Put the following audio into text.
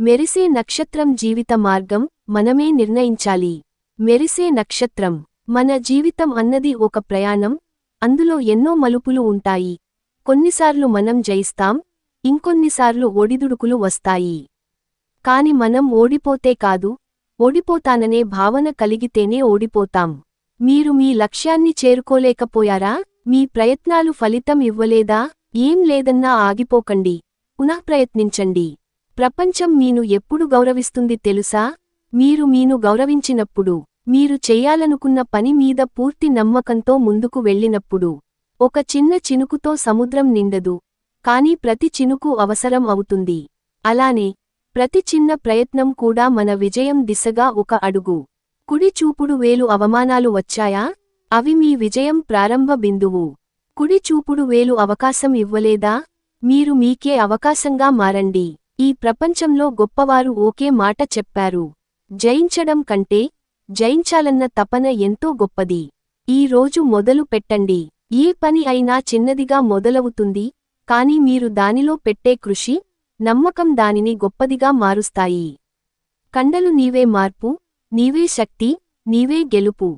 మెరిసే నక్షత్రం జీవిత మార్గం మనమే నిర్ణయించాలి. మెరిసే నక్షత్రం మన జీవితం అన్నది ఒక ప్రయాణం అందులో ఎన్నో మలుపులు ఉంటాయి. కొన్నిసార్లు మనం జయిస్తాం ఇంకొన్నిసార్లు ఒడిదుడుకులు వస్తాయి. కాని మనం ఓడిపోతే కాదు ఓడిపోతాననే భావన కలిగితేనే ఓడిపోతాం. మీరు మీ లక్ష్యాన్ని చేరుకోలేకపోయారా? మీ ప్రయత్నాలు ఫలితం ఇవ్వలేదా? ఏం లేదన్నా ఆగిపోకండి. పునః ప్రయత్నించండి ప్రపంచం మీను ఎప్పుడు గౌరవిస్తుంది తెలుసా? మీరు మీను గౌరవించినప్పుడు మీరు చెయ్యాలనుకున్న పని మీద పూర్తి నమ్మకంతో ముందుకు వెళ్ళినప్పుడు ఒక చిన్న చినుకుతో సముద్రం నిండదు. కాని ప్రతి చినుకు అవసరం అవుతుంది. అలానే ప్రతి చిన్న ప్రయత్నం కూడా మన విజయం దిశగా ఒక అడుగు. కుడి చూపుడు వేలు అవమానాలు వచ్చాయా? అవి మీ విజయం ప్రారంభ బిందువు. కుడి చూపుడు వేలు అవకాశం ఇవ్వలేదా? మీరు మీకే అవకాశంగా మారండి. ఈ ప్రపంచంలో గొప్పవారు ఓకే మాట చెప్పారు. జయించడం కంటే జయించాలన్న తపన ఎంతో గొప్పది. ఈ రోజు మొదలు పెట్టండి. ఏ పని అయినా చిన్నదిగా మొదలవుతుంది కాని మీరు దానిలో పెట్టే కృషి నమ్మకం దానిని గొప్పదిగా మారుస్తాయి. కండలు నీవే మార్పు నీవే శక్తి నీవే గెలుపు.